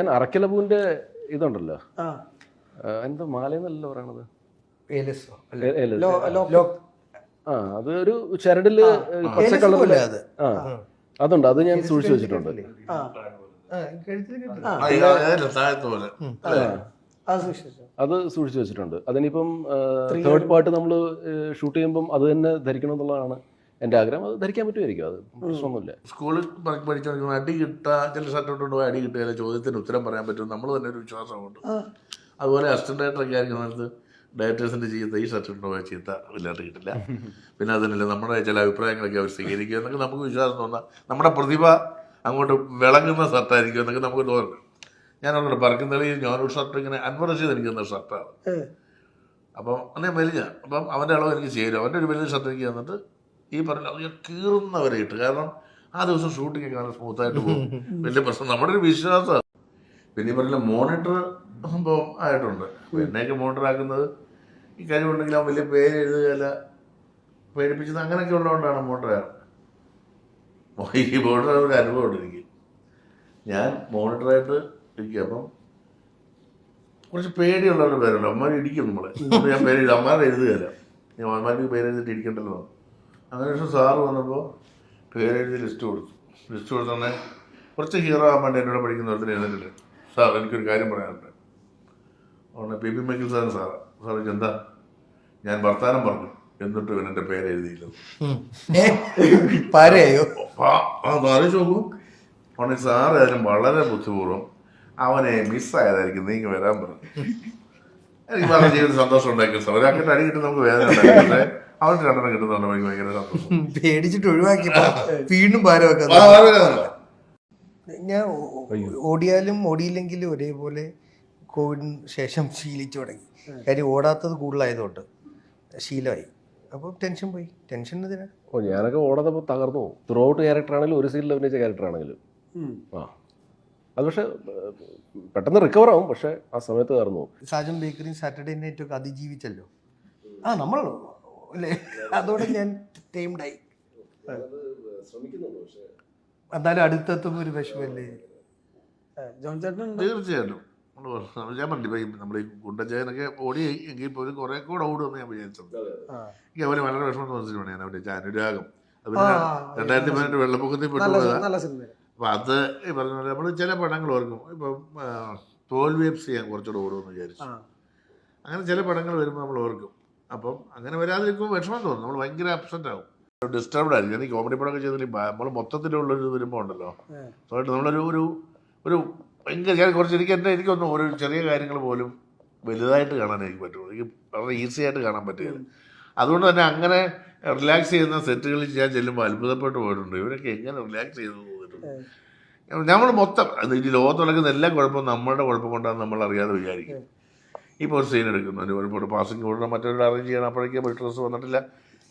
ഞാൻ അറക്കലപൂവിന്റെ ഇതുണ്ടല്ലോ. എന്താ മാലയെന്നല്ലോ പറയണത്? ഏലസോ അല്ല? ലോ ലോ. ലോ. ആ അത് ഒരു ചരടിൽ പച്ച കളറിൽ അത്. ആ അതുണ്ട് അത് ഞാൻ സൂക്ഷിച്ചു വെച്ചിട്ടുണ്ട്. അത്. സൂക്ഷിച്ചു വെച്ചിട്ടുണ്ട്. അതിനിപ്പം തേർഡ് പാർട്ട് നമ്മൾ ഷൂട്ട് ചെയ്യുമ്പം അത് തന്നെ ധരിക്കണം എന്നുള്ളതാണ് എന്റെ ആഗ്രഹം അത് ധരിക്കാൻ പറ്റുമായിരിക്കും. അത് പ്രശ്നമൊന്നുമില്ല. സ്കൂളിൽ പഠി- പഠിച്ചോണ്ടിരിക്കുമ്പോൾ അടി കിട്ടുക ചില ഷർട്ട് ഇട്ടുകൊണ്ട് പോയി അടി കിട്ടുക ചോദ്യത്തിന് ഉത്തരം പറയാൻ പറ്റും. നമ്മൾ തന്നെ ഒരു വിശ്വാസമുണ്ട്. അതുപോലെ അസിസ്റ്റന്റ് ഡയറക്ടറൊക്കെ ആയിരിക്കും സമയത്ത് ഡയറക്ടേഴ്സിന്റെ ചീത്ത ഈ സർട്ടിഫിക്കറ്റ് പോയ ചീത്ത ഇല്ലാണ്ട് കിട്ടില്ല. പിന്നെ അതിനല്ല നമ്മുടെ ചില അഭിപ്രായങ്ങളൊക്കെ അവർ സ്വീകരിക്കുക എന്നൊക്കെ നമുക്ക് വിശ്വാസം തോന്നാം നമ്മുടെ പ്രതിഭ അങ്ങോട്ട് വിളങ്ങുന്ന ഷർട്ടായിരിക്കും എന്നൊക്കെ നമുക്ക് തോന്നുന്നു. ഞാൻ അവരോട് പറക്കുന്നളി ഞാനൊരു ഷർട്ട് ഇങ്ങനെ അൻവർ റഷീദ് എനിക്ക് തന്ന ഷർട്ടാണ് അപ്പം അന്നേ വലിയ അപ്പം അവന്റെ അളവ് എനിക്ക് ചേരും. അവന്റെ ഒരു വലിയ ഷർട്ട് എനിക്ക് തന്നിട്ട് ഈ പറഞ്ഞ അത് ഞാൻ കീറുന്നവരെ ഇട്ട്. കാരണം ആ ദിവസം ഷൂട്ടിങ് നല്ല സ്മൂത്തായിട്ട് പോകും. വലിയ പ്രശ്നം. നമ്മുടെ ഒരു വിശ്വാസമാണ് പിന്നെ ഈ പറഞ്ഞ മോണിറ്റർ സംഭവം ആയിട്ടുണ്ട്. എന്നെയൊക്കെ മോണിറ്റർ ആക്കുന്നത് ഈ കഴിവുണ്ടെങ്കിൽ അവൻ വലിയ പേര് എഴുതുകയല്ല പേടിപ്പിച്ചത് അങ്ങനെയൊക്കെ ഉള്ളതുകൊണ്ടാണ് മോണിറ്റർ ഈ മോണിറ്റർ ഒരു അനുഭവമുണ്ട് എനിക്ക്. ഞാൻ മോണിറ്ററായിട്ട് ഇരിക്കുക അപ്പം കുറച്ച് പേടിയുള്ളവരുടെ പേരുണ്ട്. അമ്മമാർ ഇടിക്കും നമ്മളെ. ഞാൻ പേര് അമ്മമാരെ എഴുതുകയല്ല. ഞാൻ അമ്മമാർക്ക് പേര് എഴുതിയിട്ട് ഇരിക്കണ്ടല്ലോ. സാർ സാറ് വന്നപ്പോൾ പേരെഴുതി ലിസ്റ്റ് കൊടുത്തു. ലിസ്റ്റ് കൊടുത്തോടെ കുറച്ച് ഹീറോ ആകാൻ വേണ്ടി എന്നോട് പഠിക്കുന്ന ഒരുത്തിന് എഴുതിട്ടില്ല സാർ എനിക്കൊരു കാര്യം പറയാനുണ്ട്. അതുകൊണ്ട് പി. പി. മൈക്കിൾ സാറിന് സാറാ. സാർ എന്താ? ഞാൻ വർത്താനം പറഞ്ഞു. എന്നിട്ട് ഇവൻ എന്റെ പേര് എഴുതിയില്ല. ഏ, പാരയായോ ആ ആലോചിച്ച് നോക്കൂ. സാർ ഏതായാലും വളരെ ബുദ്ധിപൂർവം അവനെ മിസ്സായതായിരിക്കും നീ വരാൻ പറഞ്ഞു. എനിക്ക് വളരെ ജീവിതം സന്തോഷം ഉണ്ടായിരിക്കും സാർ. ഒരാൾക്ക് അടി കിട്ടും നമുക്ക് വേദന ഉണ്ടാക്കി അവന് രണ്ടെണ്ണം കിട്ടുന്നുണ്ട് വഴി ഭയങ്കര സന്തോഷം. പേടിച്ചിട്ട് ഒഴിവാക്കി വീണ്ടും വേദന. ഞാൻ ഓടിയാലും ഓടിയില്ലെങ്കിലും ഒരേപോലെ കോവിഡിന് ശേഷം ശീലിച്ചു തുടങ്ങി. കാര്യം ഓടാത്തത് കൂടുതലായതുകൊണ്ട് ശീലമായി. അപ്പോൾ ടെൻഷൻ പോയി. ടെൻഷൻ ഇതിനാ ഓ ഞാനൊക്കെ ഓടാത്തപ്പോൾ തകർന്നു പോകും. ത്രൂ ഔട്ട് ക്യാരക്ടർ ആണെങ്കിലും ഒരു സീനിൽ അഭിനയിച്ച ക്യാരക്ടർ ആണെങ്കിലും. ആ. അത് പക്ഷേ പെട്ടെന്ന് റിക്കവർ ആവും. പക്ഷേ ആ സമയത്ത് തകർന്നു സാജൻ ബേക്കറിയും സാറ്റർഡേ നൈറ്റ് ഒക്കെ അതിജീവിച്ചല്ലോ. ആ നമ്മൾ അല്ലേ? അതോടെ ഞാൻ ടൈംഡായി. എന്നാലും അടുത്തെത്തും ഒരു വിഷമല്ലേ? ജോൺ ചേട്ടൻ തീർച്ചയായിട്ടും. ഞാൻ പറഞ്ഞു നമ്മുടെ നമ്മൾ ഈ ഗുണ്ടജയനൊക്കെ ഓടി എങ്കിൽ പോലും കുറെ കൂടെ ഓടുമെന്ന് ഞാൻ വിചാരിച്ചത്. എനിക്ക് അവന് വളരെ വിഷമം തോന്നിച്ചിട്ടുണ്ട് ഞാൻ അവിടെ അനുരാഗം. രണ്ടായിരത്തി പതിനെട്ട് വെള്ളപ്പൊക്കത്തിൽ നല്ല പെട്ടുപോയതാ. നല്ല സിനിമ. അപ്പം അത് ഈ പറഞ്ഞ പോലെ നമ്മൾ ചില പടങ്ങൾ ഓർക്കും. ഇപ്പം ആ, തോൽവി എഫ് സി ഞാൻ കുറച്ചുകൂടെ ഓടുമെന്ന് വിചാരിച്ചു. അങ്ങനെ ചില പടങ്ങൾ വരുമ്പോൾ നമ്മൾ ഓർക്കും. അപ്പം അങ്ങനെ വരാതിരിക്കുമ്പോൾ വിഷമം തോന്നും. നമ്മൾ ഭയങ്കര അപ്സെറ്റ് ആകും ഡിസ്റ്റർബ്ഡ് ആയിരിക്കും. എനിക്ക് ഈ കോമഡി പടമൊക്കെ ചെയ്തിട്ട് നമ്മൾ മൊത്തത്തിലുള്ളൊരു വരുമ്പോൾ ഉണ്ടല്ലോ. അതായിട്ട് സ്വന്തമായിട്ട് നമ്മളൊരു ഒരു ഒരു ഭയങ്കര ഞാൻ കുറച്ച് എനിക്ക് എന്റെ എനിക്കൊന്നും ഓരോ ചെറിയ കാര്യങ്ങൾ പോലും വലുതായിട്ട് കാണാൻ എനിക്ക് പറ്റുള്ളൂ. എനിക്ക് വളരെ ഈസി ആയിട്ട് കാണാൻ പറ്റുകയില്ല. അതുകൊണ്ട് തന്നെ അങ്ങനെ റിലാക്സ് ചെയ്യുന്ന സെറ്റുകളിൽ ഞാൻ ചെല്ലുമ്പോൾ അത്ഭുതപ്പെട്ട് പോയിട്ടുണ്ട്. ഇവരൊക്കെ എങ്ങനെ റിലാക്സ് ചെയ്തു നമ്മൾ മൊത്തം ഈ ലോകത്ത് നടക്കുന്ന എല്ലാ കുഴപ്പവും നമ്മളുടെ കുഴപ്പം കൊണ്ടാണ് നമ്മൾ അറിയാതെ വിചാരിക്കും ഇപ്പോൾ ഒരു സീൻ എടുക്കുന്നു. ഇപ്പോൾ ഒരു പാസിംഗ് കൂടണം മറ്റൊരു അറേഞ്ച് ചെയ്യണം അപ്പോഴേക്കും ബിൽഡേഴ്സ് വന്നിട്ടില്ല.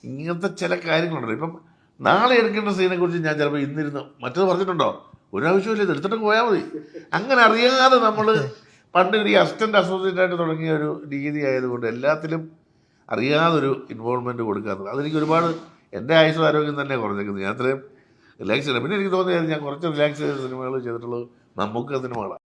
ഇങ്ങനത്തെ ചില കാര്യങ്ങളുണ്ടല്ലോ. ഇപ്പം നാളെ എടുക്കേണ്ട സീനെ കുറിച്ച് ഞാൻ ചിലപ്പോൾ ഇന്നിരുന്ന് മറ്റത് പറഞ്ഞിട്ടുണ്ടോ? ഒരാവശ്യമില്ല ഇത് എടുത്തിട്ട് പോയാൽ മതി. അങ്ങനെ അറിയാതെ നമ്മൾ പണ്ട് ഈ അസിസ്റ്റന്റ് അസോസിയേറ്റ് ആയിട്ട് തുടങ്ങിയ ഒരു രീതി ആയതുകൊണ്ട് എല്ലാത്തിലും അറിയാതൊരു ഇൻവോൾവ്മെന്റ് കൊടുക്കാറുണ്ട്. അതെനിക്ക് ഒരുപാട് എന്റെ ആയുസ് ആരോഗ്യം തന്നെ കുറഞ്ഞേക്കുന്നത് ഞാൻ അത്രയും റിലാക്സ് ചെയ്യണം പിന്നെ എനിക്ക് തോന്നിയത് ഞാൻ കുറച്ച് റിലാക്സ് ചെയ്ത സിനിമകൾ ചെയ്തിട്ടുള്ളത് നമുക്ക് സിനിമകളാണ്